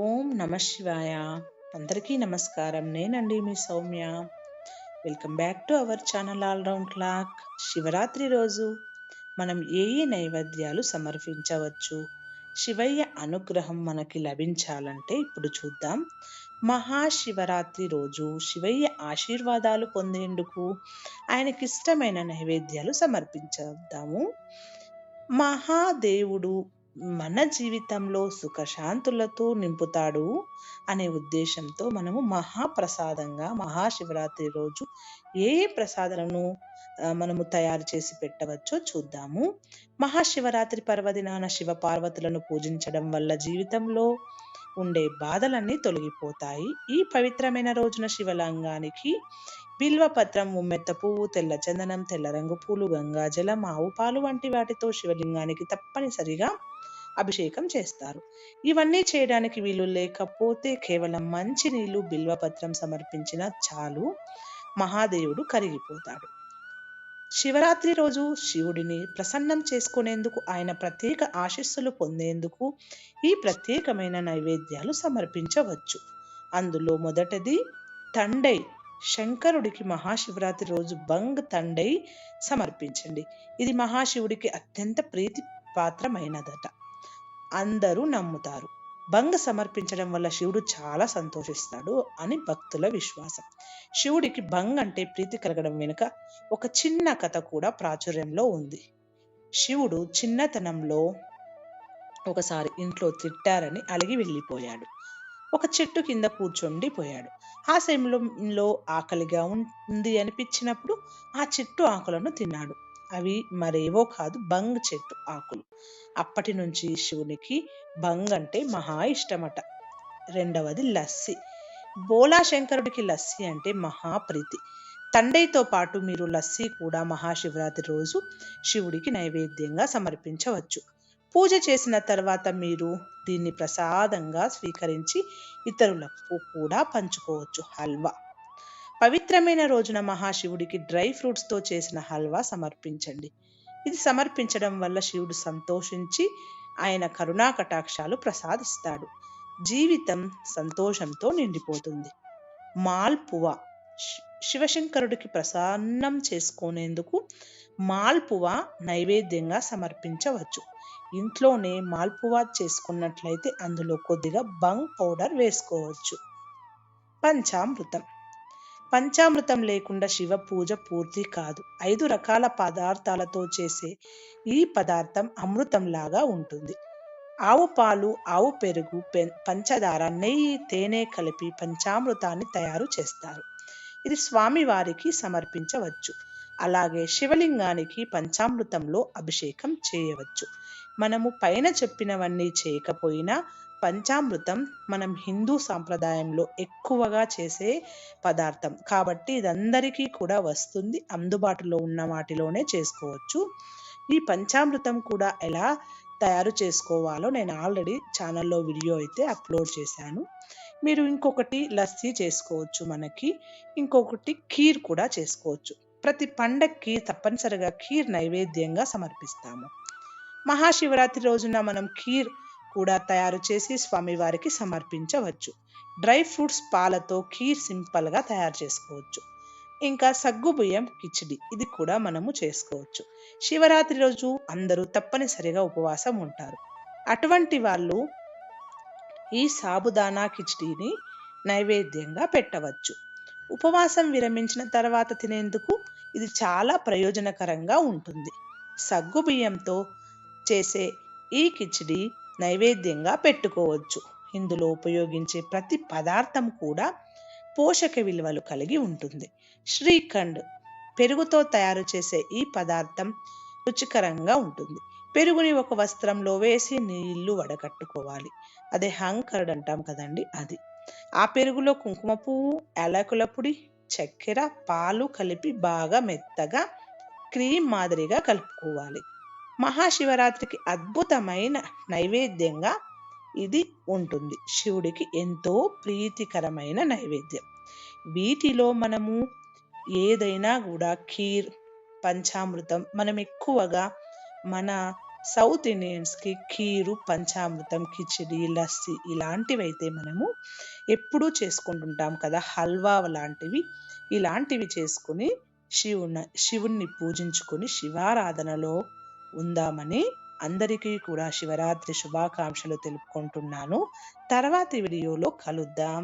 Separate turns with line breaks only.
ఓం నమ శివాయ. అందరికీ నమస్కారం. నేనండి మీ Soumya. Welcome back to our channel all round clock. Shivaratri రోజు మనం ఏ ఏ నైవేద్యాలు సమర్పించవచ్చు? శివయ్య అనుగ్రహం మనకి లభించాలంటే ఇప్పుడు చూద్దాం. మహాశివరాత్రి రోజు శివయ్య ఆశీర్వాదాలు పొందేందుకు ఆయనకిష్టమైన నైవేద్యాలు సమర్పించేద్దాము మహాదేవుడు మన జీవితంలో సుఖశాంతులతో నింపుతాడు అనే ఉద్దేశంతో మనము మహాప్రసాదంగా మహాశివరాత్రి రోజు ఏ ఏ ప్రసాదాలను మనము తయారు చేసి పెట్టవచ్చో చూద్దాము. మహాశివరాత్రి పర్వదినాన శివ పార్వతులను పూజించడం వల్ల జీవితంలో ఉండే బాధలన్నీ తొలగిపోతాయి. ఈ పవిత్రమైన రోజున శివలింగానికి బిల్వపత్రం ఉమ్మెత్త పువ్వు తెల్ల చందనం తెల్ల రంగు పూలు గంగాజలం ఆవు పాలు వంటి వాటితో శివలింగానికి తప్పనిసరిగా అభిషేకం చేస్తారు. ఇవన్నీ చేయడానికి వీలు లేకపోతే కేవలం మంచి నీళ్ళు బిల్వపత్రం సమర్పించిన చాలు. మహాదేవుడు కరిగిపోతాడు. శివరాత్రి రోజు శివుడిని ప్రసన్నం చేసుకునేందుకు ఆయన ప్రత్యేక ఆశీస్సులు పొందేందుకు ఈ ప్రత్యేకమైన నైవేద్యాలు సమర్పించవచ్చు. అందులో మొదటిది తండై. శంకరుడికి మహాశివరాత్రి రోజు బంగ్ తండై సమర్పించండి. ఇది మహాశివుడికి అత్యంత ప్రీతి పాత్రమైనదట. అందరూ నమ్ముతారు. బంగ సమర్పించడం వల్ల శివుడు చాలా సంతోషిస్తాడు అని భక్తుల విశ్వాసం. శివుడికి బంగ్ అంటే ప్రీతి కలగడం వెనుక ఒక చిన్న కథ కూడా ప్రాచుర్యంలో ఉంది. శివుడు చిన్నతనంలో ఒకసారి ఇంట్లో తిట్టారని అలిగి వెళ్ళిపోయాడు. ఒక చెట్టు కింద కూర్చుండిపోయాడు ఆ సమయంలో ఆకలిగా ఉంది అనిపించినప్పుడు ఆ చెట్టు ఆకులను తిన్నాడు. అవి మరేవో కాదు బంగ్ చెట్టు ఆకులు. అప్పటి నుంచి శివునికి బంగ్ అంటే మహా ఇష్టమట. రెండవది లస్సి. బోలా శంకరుడికి లస్సి అంటే మహాప్రీతి తండైతో పాటు మీరు లస్సి కూడా మహాశివరాత్రి రోజు శివుడికి నైవేద్యంగా సమర్పించవచ్చు. పూజ చేసిన తర్వాత మీరు దీన్ని ప్రసాదంగా స్వీకరించి ఇతరులకు కూడా పంచుకోవచ్చు. హల్వా. పవిత్రమైన రోజున మహాశివుడికి డ్రై ఫ్రూట్స్తో చేసిన హల్వా సమర్పించండి. ఇది సమర్పించడం వల్ల శివుడు సంతోషించి ఆయన కరుణా కటాక్షాలు ప్రసాదిస్తాడు. జీవితం సంతోషంతో నిండిపోతుంది. మాల్పువ. శి- శివశంకరుడికి ప్రసన్నం చేసుకునేందుకు మాల్పువ నైవేద్యంగా సమర్పించవచ్చు. ఇంట్లోనే మాల్పువ చేసుకున్నట్లయితే అందులో కొద్దిగా బంగ్ పౌడర్ వేసుకోవచ్చు. పంచామృతం. పంచామృతం లేకుండా శివ పూజ పూర్తి కాదు. ఐదు రకాల పదార్థాలతో చేసే ఈ పదార్థం అమృతంలాగా ఉంటుంది. ఆవు పాలు ఆవు పెరుగు పంచదార నెయ్యి తేనె కలిపి పంచామృతాన్ని తయారు చేస్తారు. ఇది స్వామివారికి సమర్పించవచ్చు. అలాగే శివలింగానికి పంచామృతంలో అభిషేకం చేయవచ్చు. మనము పైన చెప్పినవన్నీ చేయకపోయినా పంచామృతం మనం హిందూ సాంప్రదాయంలో ఎక్కువగా చేసే పదార్థం. కాబట్టి ఇదందరికీ కూడా వస్తుంది. అందుబాటులో ఉన్న వాటిలోనే చేసుకోవచ్చు. ఈ పంచామృతం కూడా ఎలా తయారు చేసుకోవాలో నేను ఆల్రెడీ ఛానల్లో వీడియో అయితే అప్లోడ్ చేశాను. మీరు ఇంకొకటి లస్సీ చేసుకోవచ్చు మనకి. ఇంకొకటి ఖీర్ కూడా చేసుకోవచ్చు. ప్రతి పండక్కి తప్పనిసరిగా ఖీర్ నైవేద్యంగా సమర్పిస్తాము. మహాశివరాత్రి రోజున మనం ఖీర్ కూడా తయారు చేసి స్వామివారికి సమర్పించవచ్చు. డ్రై ఫ్రూట్స్ పాలతో ఖీర్ సింపుల్గా తయారు చేసుకోవచ్చు. ఇంకా సగ్గుబియ్యం కిచిడి ఇది కూడా మనము చేసుకోవచ్చు. శివరాత్రి రోజు అందరూ తప్పనిసరిగా ఉపవాసం ఉంటారు. అటువంటి వాళ్ళు ఈ సాబుదానా కిచిడిని నైవేద్యంగా పెట్టవచ్చు. ఉపవాసం విరమించిన తర్వాత తినేందుకు ఇది చాలా ప్రయోజనకరంగా ఉంటుంది. సగ్గుబియ్యంతో చేసే ఈ కిచిడి నైవేద్యంగా పెట్టుకోవచ్చు. ఇందులో ఉపయోగించే ప్రతి పదార్థం కూడా పోషక విలువలు కలిగి ఉంటుంది. శ్రీఖండ్ పెరుగుతో తయారు చేసే ఈ పదార్థం రుచికరంగా ఉంటుంది. పెరుగుని ఒక వస్త్రంలో వేసి నీళ్ళు వడగట్టుకోవాలి. అదే హంకర్డ్ అంటాం కదండి అది. ఆ పెరుగులో కుంకుమ పువ్వు యాలకుల పొడి చక్కెర పాలు కలిపి బాగా మెత్తగా క్రీమ్ మాదిరిగా కలుపుకోవాలి. మహాశివరాత్రికి అద్భుతమైన నైవేద్యంగా ఇది ఉంటుంది. శివుడికి ఎంతో ప్రీతికరమైన నైవేద్యం. వీటిలో మనము ఏదైనా కూడా ఖీర్ పంచామృతం మనం ఎక్కువగా మన సౌత్ ఇండియన్స్కి ఖీరు పంచామృతం కిచిడి లస్సి ఇలాంటివైతే మనము ఎప్పుడూ చేసుకుంటుంటాం కదా. హల్వా లాంటివి ఇలాంటివి చేసుకుని శివుని శివుణ్ణి పూజించుకొని శివారాధనలో ఉందామని అందరికీ కూడా శివరాత్రి శుభాకాంక్షలు తెలుపుకుంటున్నాను. తర్వాతి వీడియోలో కలుద్దాం.